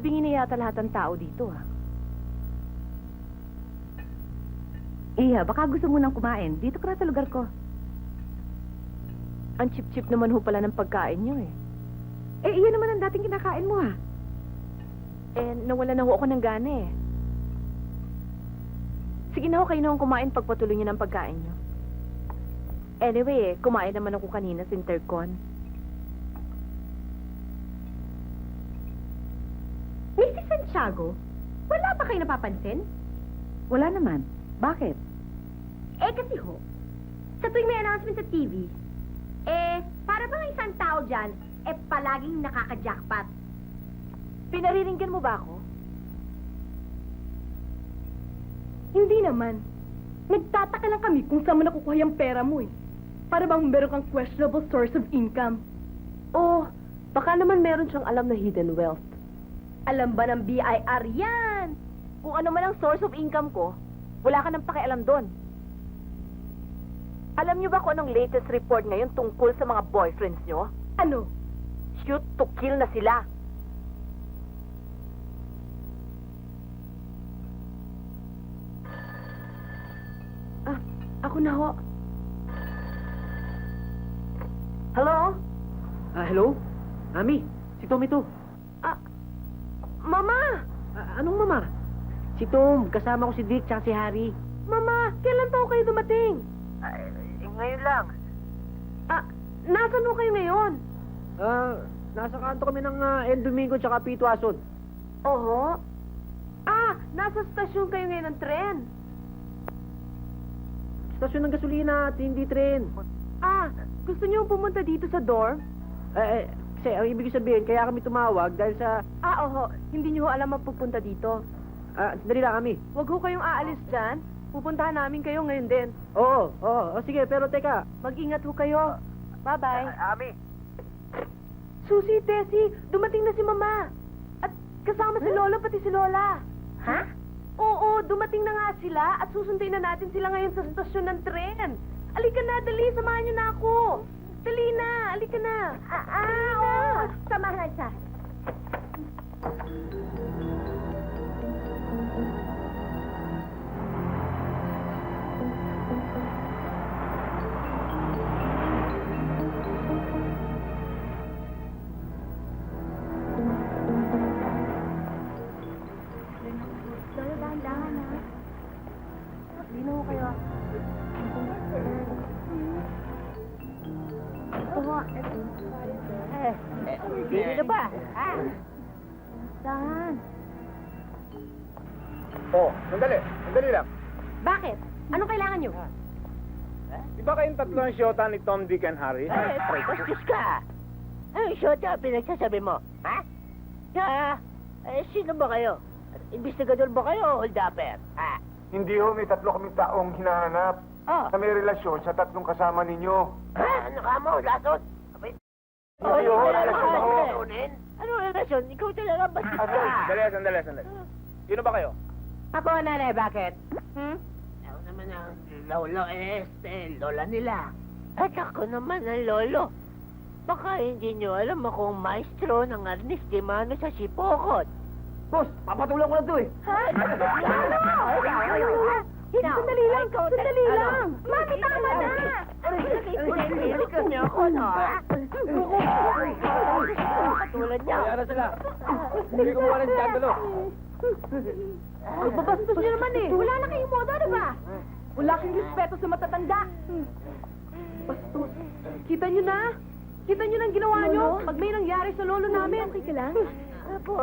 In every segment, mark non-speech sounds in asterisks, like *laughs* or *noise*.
nabingi na yata lahat ng tao dito, ah. Iha, baka gusto mo nang kumain. Dito ka na sa lugar ko. Ang chip-chip naman ho pala ng pagkain niyo, eh. Eh, iyan naman ang dating kinakain mo, ha? Eh, nawala na ho ako ng gana, eh. Sige na ho, kayo na kumain pagpatuloy niyo ng pagkain niyo. Anyway, eh, kumain naman ako kanina sa Intercon. Santiago, wala ba kayo napapansin? Wala naman. Bakit? Eh kasi ho, sa tuwing may announcement sa TV, eh, para bang isang tao dyan, eh palaging nakaka-jackpot. Pinariringgan mo ba ako? Hindi naman. Nagtataka lang kami kung saan mo nakukuha yung pera mo eh. Para bang meron kang questionable source of income. Oh, baka naman meron siyang alam na hidden wealth. Alam ba ng BIR yan? Kung ano man ang source of income ko, wala ka nang pakialam doon. Alam niyo ba kung anong latest report ngayon tungkol sa mga boyfriends niyo? Ano? Shoot to kill na sila. Ah, ako na ho. Hello? Ah, hello? Mami, si Tom ito. Ah, Mama! Ah, anong mama? Si Tom, kasama ko si Dick tsaka si Harry. Mama, kailan pa kayo dumating? ngayon lang. Ah, nasan ho kayo ngayon? Ah, nasa kanto kami ng uh, El Domingo tsaka Pito Ason. Oho. Ah, nasa stasyon kayo ngayon ng tren. Stasyon ng gasolina at hindi tren. Ah, gusto niyo pumunta dito sa dorm? Eh, eh, kasi ang ibig sabihin, kaya kami tumawag dahil sa... Ah, oho. Hindi niyo ho alam magpupunta dito. Ah, sandali lang kami. Huwag ho kayong aalis dyan. Pupuntahan namin kayo ngayon din. Oo, oo, oh, sige, pero teka. Mag-ingat ho kayo. Bye-bye. Ami. Susi, Tessie, dumating na si Mama. At kasama si Lolo pati si Lola. Ha? Oo, dumating na nga sila at susundin na natin sila ngayon sa stasyon ng tren. Alika na, dali, samahan niyo na ako. Dali na, alika na. Ah, ah, oo. Samahan siya. Oh, sandali. Sandali lang. Bakit? Anong kailangan nyo? Di ba kayong tatlo ang siyota ni Tom, Dick, and Harry? Eh, bastos ka. Ano yung shota ang pinagsasabi mo? Ha? Ha? Eh, sino ba kayo? Investigador ba kayo o hold-upper? Ha? Hindi ho, may tatlo kaming taong hinahanap Oh. na may relasyon sa tatlong kasama ninyo. Ha? Ano ka mo? Lasot? Abay, Hindi ho, ano relasyon relasyonin? Ano relasyon? Ikaw talaga bastos Ah, ka. Sandali, sandali, sandali. Sino ba kayo? Ako, nanay, bakit? Hmm? Ako naman ang lolo, este, lola nila. At ako naman ang lolo. Baka hindi nyo alam akong maestro ng Arnis de Mano sa Sipokot. Boss, papatulang ko na to eh. Sandali lang, sandali lang. Mami, tama na. Ikaw niyo ako, no? Katulad niya. Kaya na sila. Hindi ko mukha ng skandalo. Babastos niyo naman eh. Wala na kayong modo, di ba? Wala kang respeto sa matatanda. Bastos. Kita niyo na? Kita niyo na ang ginawa niyo? Pag may nangyari sa lolo namin. Okay ka lang? Apo,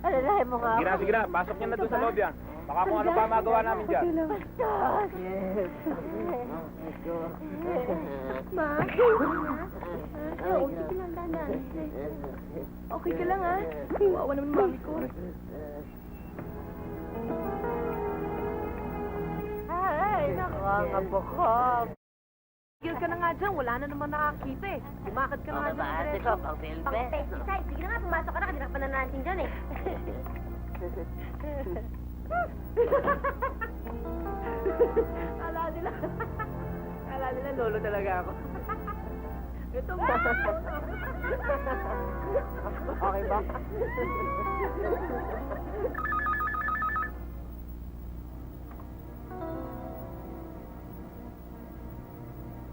alalahin mo nga Sige na, ako. sige na. Pasok niyo na doon sa loob yan. Baka kung ano pa magawa namin dyan. Bastos. Ma? Oo, sige lang, dahan. Okay ka lang ha? Wawa naman mami ko. Ay, nakakabukog. Tigil ka na nga dyan. Wala na naman nakakita eh. Lumakad ka na nga Mga dyan. diretso. ko, pang filme. Pang-pesticide. Sige na nga, pumasok ka na. Kanina ka pa nanansin dyan eh. *laughs* Kala nila. Kala nila lolo talaga ako. Ito ba? okay ba?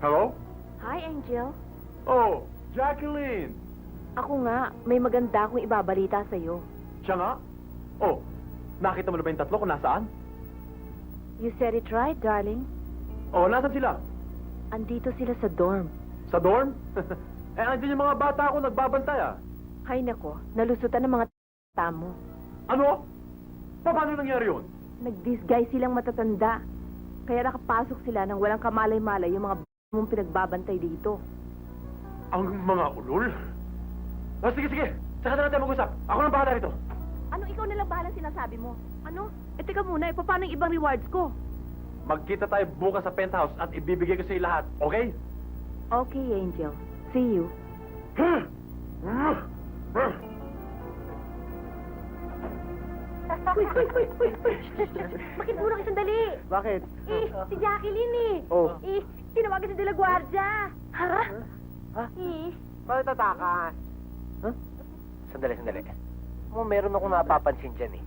Hello? Hi, Angel. Oh, Jacqueline! Ako nga, may maganda akong ibabalita sa'yo. Siya nga? Oh, nakita mo na ba yung tatlo kung nasaan? You said it right, darling. Oh, nasan sila? Andito sila sa dorm. Sa dorm? *laughs* eh, andyan yung mga bata ako nagbabantay ah. Hay nako, nalusutan ng mga tamo. Ano? Paano nangyari yun? Nag-disguise silang matatanda. Kaya nakapasok sila nang walang kamalay-malay yung mga b- mong pinagbabantay dito. Ang mga ulol? Oh, sige, sige. Saka na natin mag-usap. Ako nang bahala rito. Ano ikaw nalang bahalang sinasabi mo? Ano? Eh teka muna, eh, paano yung ibang rewards ko? Magkita tayo bukas sa penthouse at ibibigay ko sa iyo lahat, okay? Okay, Angel. See you. Uy, uy, uy, uy, uy. Bakit muna kayo sandali? Bakit? Eh, si Jacqueline eh. Oh. Eh, tinawagan si De La Guardia. Ha? Ha? Eh. Bakit tataka? Sandali, sandali. Mo meron akong napapansin dyan eh.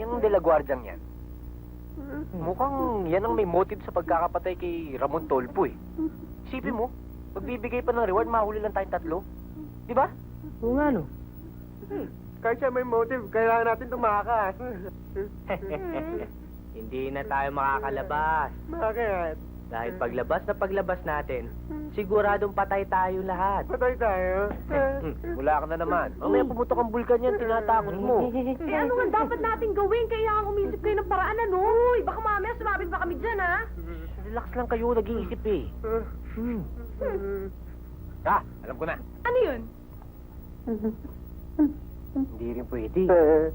Yung De La Guardiang yan. Mukhang yan ang may motive sa pagkakapatay kay Ramon Tolpo eh. Isipin mo, magbibigay pa ng reward, mahuli lang tayong tatlo. Di ba? Oo nga, no? Kahit siya may motive, kailangan natin tumakas. *laughs* Hindi na tayo makakalabas. Bakit? Dahil paglabas na paglabas natin, siguradong patay tayo lahat. Patay tayo. Hmm, *laughs* Wala ka na naman. Mamaya pumutok ang bulkan yan, tinatakot mo. *laughs* Eh, ano nga dapat natin gawin? Kaya umisip kayo ng paraan, ano? Uy, baka mamaya sumabit pa kami dyan, ha? Relax lang kayo, nag-iisip eh. Hmm. Ah, alam ko na. Ano yun? *laughs* Hindi rin pwede.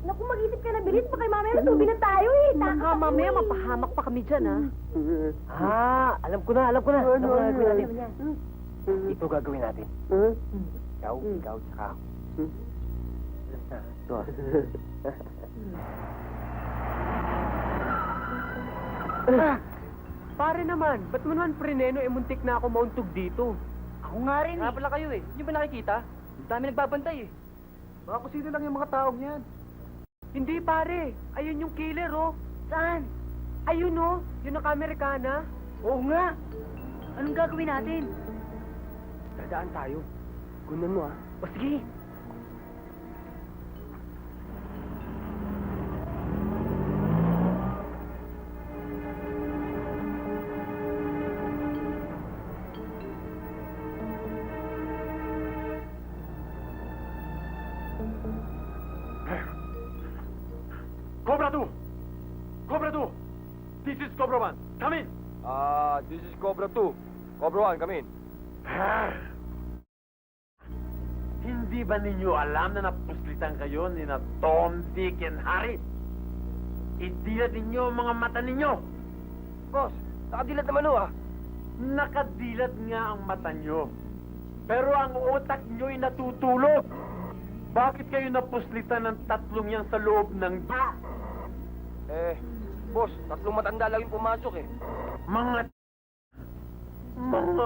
Naku, mag-isip ka na bilis. Baka mamaya matubi na tayo, eh. Taka Baka mamaya mapahamak pa kami dyan, ha? Ah, alam ko na, alam ko na. Alam ko na gagawin natin. Ito gagawin natin. Ikaw, ikaw, tsaka ako. Ito. Pare naman, ba't mo naman preneno eh muntik na ako mauntog dito? Ako nga rin Nga pala kayo eh, hindi ba nakikita? Ang dami nagbabantay eh. Baka kung sino lang yung mga taong yan. Hindi pare, ayun yung killer oh. Saan? Ayun oh, yun ang Amerikana. Oo nga. Anong gagawin natin? Dadaan tayo. Gunan mo ah. O sige. Cobra 2! This is Cobra 1. Come in! Ah, this is Cobra 2. Cobra 1, come in. *sighs* Hindi ba ninyo alam na napuslitan kayo ni na Tom, Dick, and Harry? Idilat ninyo ang mga mata ninyo! Boss, nakadilat naman o ah. Nakadilat nga ang mata nyo. Pero ang utak nyo'y natutulog. Bakit kayo napuslitan ng tatlong yan sa loob ng door? Eh, boss, tatlong matanda lang yung pumasok eh. Mga... Mga...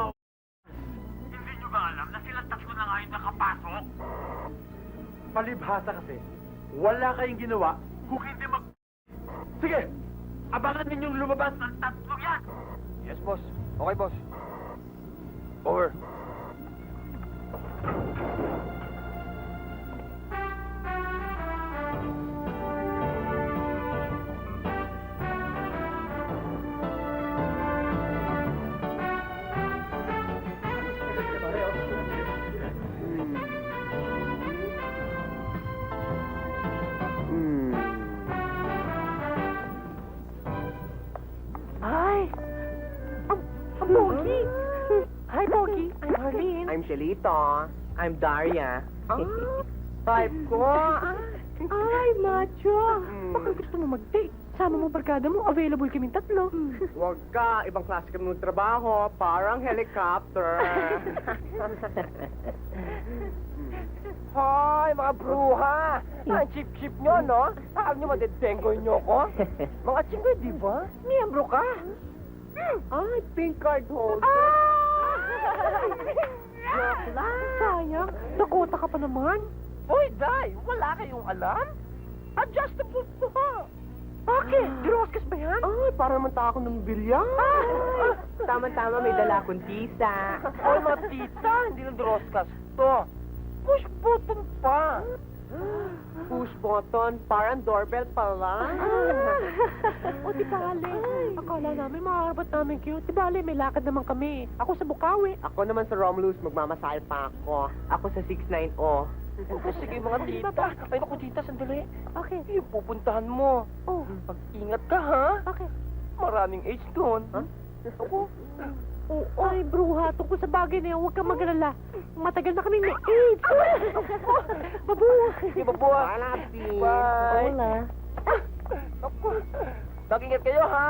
Hindi nyo ba alam na sila tatlo na nga yung nakapasok? Palibhasa kasi, wala kayong ginawa kung hindi mag... Sige! Abangan ninyong lumabas ng tatlo yan! Yes, boss. Okay, boss. Over. Ay! Shelito. I'm Daria. Ah, type ko. Ay, macho. Baka gusto mo mag-date. Sama mo barkada mo, available kaming tatlo. Huwag ka, ibang klase ka ng trabaho, parang helicopter. *laughs* Hoy, mga bruha! Ang chip-chip nyo, no? Saan nyo madedenggoy nyo ko? *laughs* Mga chinggoy, di ba? Miyembro ka. Ay, pink card holder. Ah! *laughs* Joke lang. Sayang. Dakota ka pa naman. Uy, Day, wala kayong alam? Adjustable to ha. Bakit? Diroskas ba yan? Ay, para naman tako ng bilyan. Tama-tama, may dala akong tisa. Ay, mga tita, hindi lang diroskas to. Push button pa. Push button, parang doorbell pala. *laughs* o, di bale. Akala namin makakarapat namin kayo. Di bale, may lakad naman kami. Ako sa Bukawi. Ako naman sa Romulus, magmamasahe pa ako. Ako sa 690. Sige mga tita. Ay, naku tita, sandali. Bakit? Yung pupuntahan mo. Oh. Pag-ingat ka, ha? Bakit? Maraming age doon. Ha? Ako? Oh, ay, bruha, tungkol sa bagay na yan, huwag kang mag-alala. Matagal na kami may AIDS. Babu! Sige, babu. Palati. Bye. Wala. Ako. Mag-ingat kayo, ha?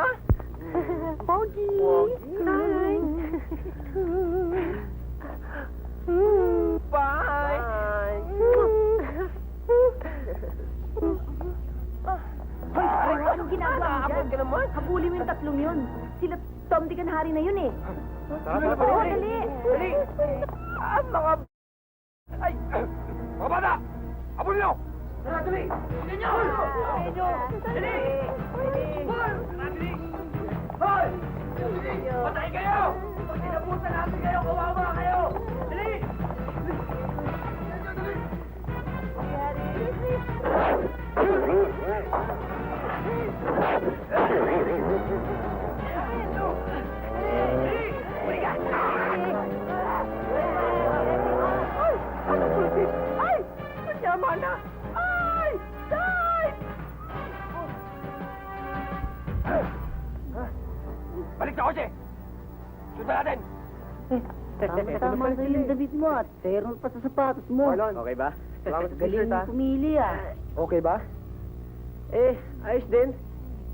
Pogi. Hi. Bye. Hoy, Pare, anong ginagawa naman. Habulin mo yung tatlong yun. Tom, Dick, and Harry na yun eh. Tara, Oo, dali. Dali! Ah, mga... Sa yung damit mo at meron pa sa sapatos mo. Marlon, okay ba? Salamat sa Galing t-shirt, ha? mo pumili ah. Okay ba? Eh, ayos din.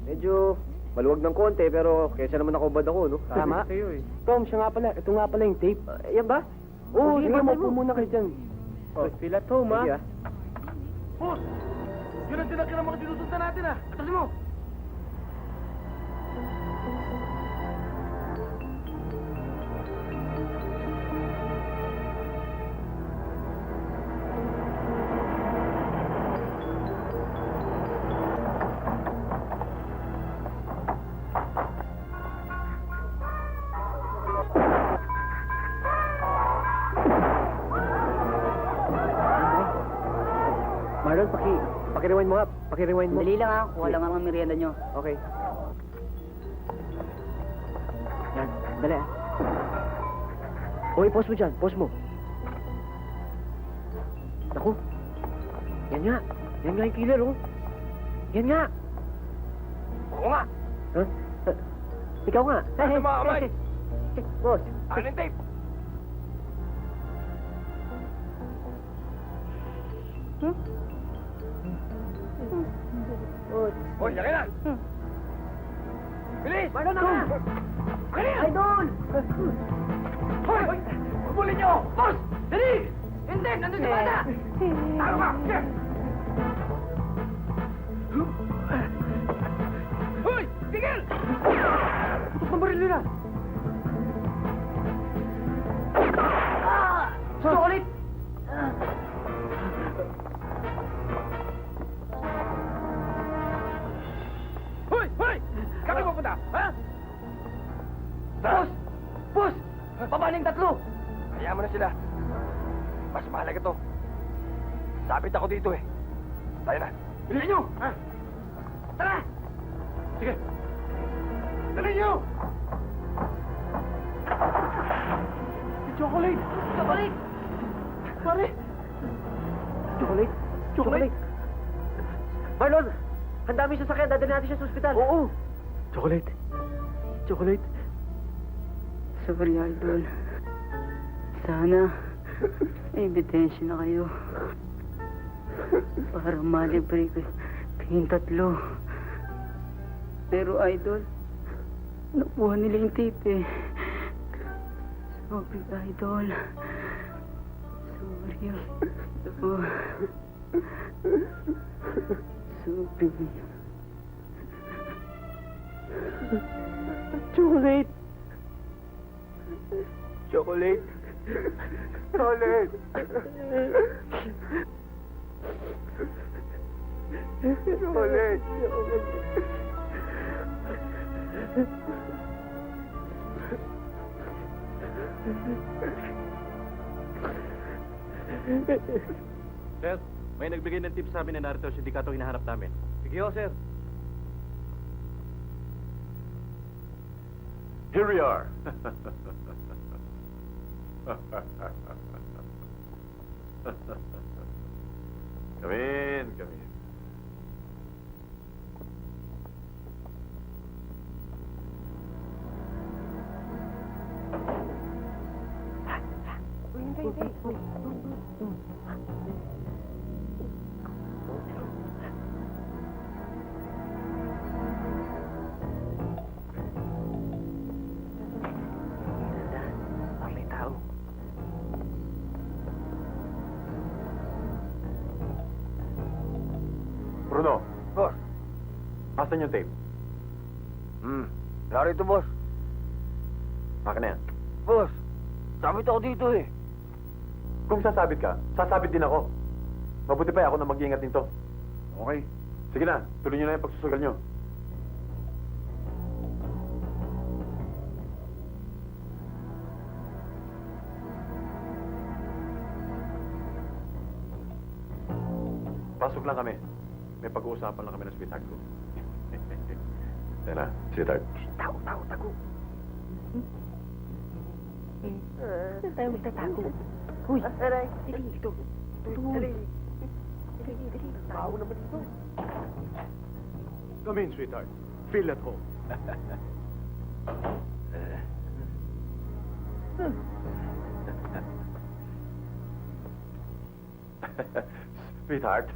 Medyo maluwag ng konti, pero kaysa naman nakubad ako, no? Tama. Sa'yo eh. Tom, siya nga pala. Ito nga pala yung tape. Ah, yan ba? Oo, sige, sige, mo. muna kayo dyan. Oh, home, Sige, ha? ah. Boss! Yun ang tinakil ang mga sinusundan natin, ha? Atasin mo! Paki-rewind mo. Dali lang ah, kuha lang ang merienda nyo. Okay. Yan, dali ah. Okay, pause mo dyan. Pause mo. Naku. Yan nga. Yan nga yung killer, oh. Yan nga. Oo nga! Huh? Uh, ikaw nga. Ano mga kamay? Boss. Akin yung tape! Hoy, laki na! Bilis! Marlon na! Hoy! Hoy! Pabulin niyo! Boss! Dali! Hindi! Nandun si bata! Talo ka! Sige! Hoy! Tigil! Tutok ng baril nila! Sila. Mas mahalaga to. Sabit ako dito eh. Tayo na. Bilisan nyo! Ha? Tara! Sige. Dali nyo! Chocolate! Chocolate! Pare! Chocolate? Chocolate? Marlon! Ang dami sa sakyan. Dadali natin siya sa ospital. Oo. Chocolate. Chocolate. Sorry, Idol. Sana, ebidensya na kayo. Para malibre ko kayong tatlo. Pero, Idol, nakuha nila yung tape eh. Sorry, Idol. Sorry. Oh. Sorry. Chocolate. Chocolate. Chocolate! Chocolate! Sir, may nagbigay ng tip sa amin na narito ang sindikato hinahanap namin. Sige ho, sir. Here we are. *laughs* *laughs* come in, come in. Parang Bruno, Boss. asan yung tape? Hmm. Narito, boss. Akin na yan. Boss, sabit ako dito eh. Kung sasabit ka, sasabit din ako. Mabuti pa ako na mag-iingat nito. Okay. Sige na, tuloy niyo na yung pagsusugal niyo. Pasok lang kami. May pag-uusapan lang kami ng sweetheart *laughs* ko. Yan na, sweetheart. Tao, tao, tago. Saan tayo magtatago? Huy! Aray! Sige, dito. Aray! Sige, sige. Tao naman dito. Come in, sweetheart. Feel at home. *laughs* sweetheart,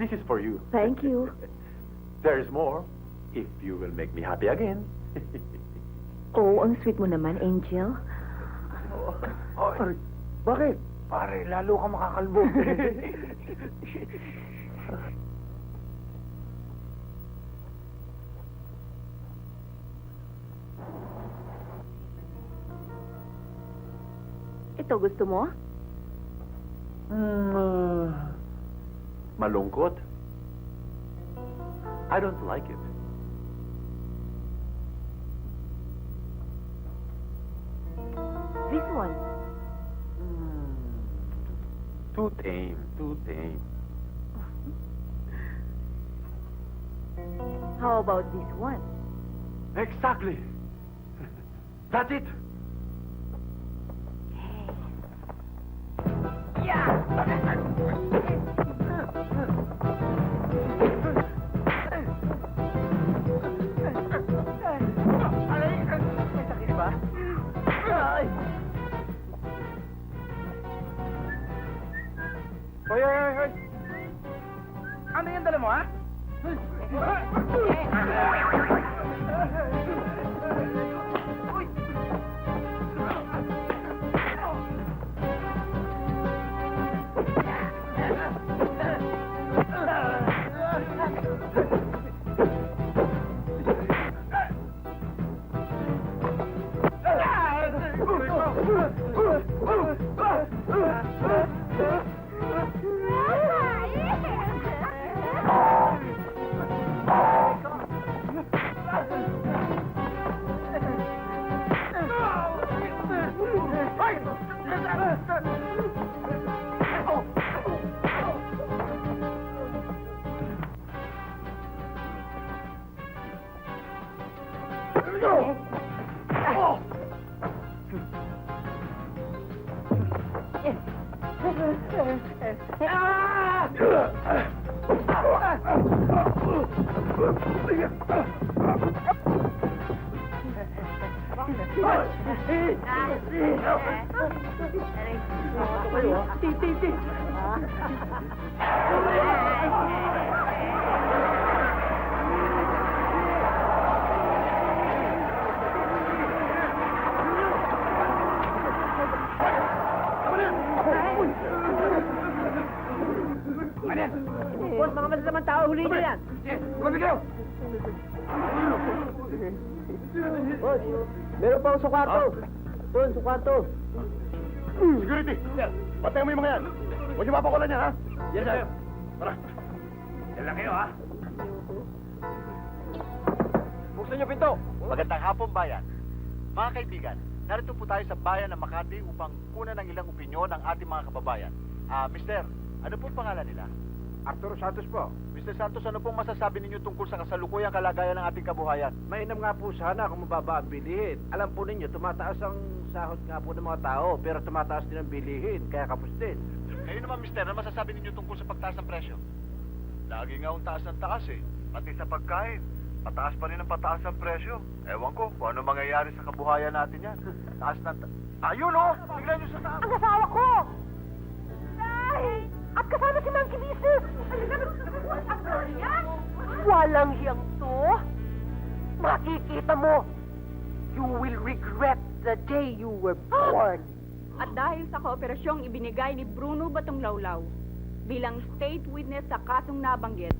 this is for you. Thank you. *laughs* There is more, if you will make me happy again. *laughs* Oo, ang sweet mo naman, Angel. Ay, bakit? Pare, lalo ka makakalbo. Ito, gusto mo? *laughs* Mm, uh, malungkot? I don't like it. This one. Mm, too tame, too tame. How about this one? Exactly. *laughs* That's it. Boss, Boss, meron pa ako sa kwarto. Doon, sa kwarto. Security! Sir, patayin mo yung mga yan. Huwag niyo mapakulan yan, ha? Yes, sir. Tara. Yan lang kayo, ha? Buksan niyo pinto. Magandang hapon, bayan. Mga kaibigan, narito po tayo sa bayan ng Makati upang kunan ng ilang opinyon ng ating mga kababayan. Ah, mister, ano pong pangalan nila? Arturo Santos po. Mr. Santos, ano pong masasabi ninyo tungkol sa kasalukuyang kalagayan ng ating kabuhayan? Mainam nga po sana kung mababa ang bilihin. Alam po ninyo, tumataas ang sahod nga po ng mga tao, pero tumataas din ang bilihin, kaya kapos din. Kayo naman, mister, ano masasabi ninyo tungkol sa pagtaas ng presyo? Lagi nga ang taas ng taas eh. Pati sa pagkain. Pataas pa rin ang pataas ang presyo. Ewan ko kung ano mangyayari sa kabuhayan natin yan. Taas ng ta- Ayun oh! Tignan nyo sa taas! Ang asawa ko! Nay! At kasama si Monkey Business! Walang hiyang to! Makikita mo! You will regret the day you were born! At dahil sa kooperasyong ibinigay ni Bruno Batonglawlaw bilang state witness sa kasong nabanggit,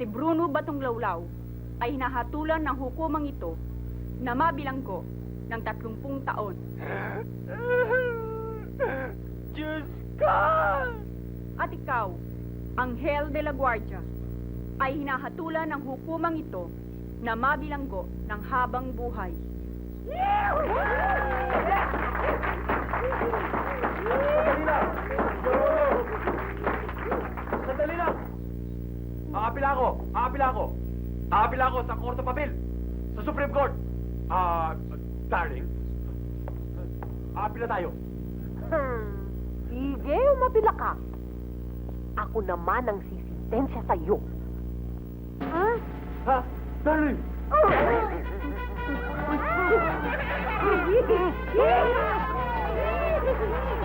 si Bruno Batonglawlaw ay hinahatulan ng hukumang ito na mabilanggo ng 30 taon. Diyos ka! At ikaw, Angel de la Guardia, ay hinahatulan ng hukumang ito na mabilanggo ng habang buhay. Sandali lang! Sandali lang! Aapila ako! Aapila ako! Aapila ako sa Court of Appeal! Sa Supreme Court! Ah, darling. Aapila tayo. Hmm. Sige, umapila ka. Ako naman ang sisintensya sa'yo. Ha? Ha? Darling! Oh! *laughs*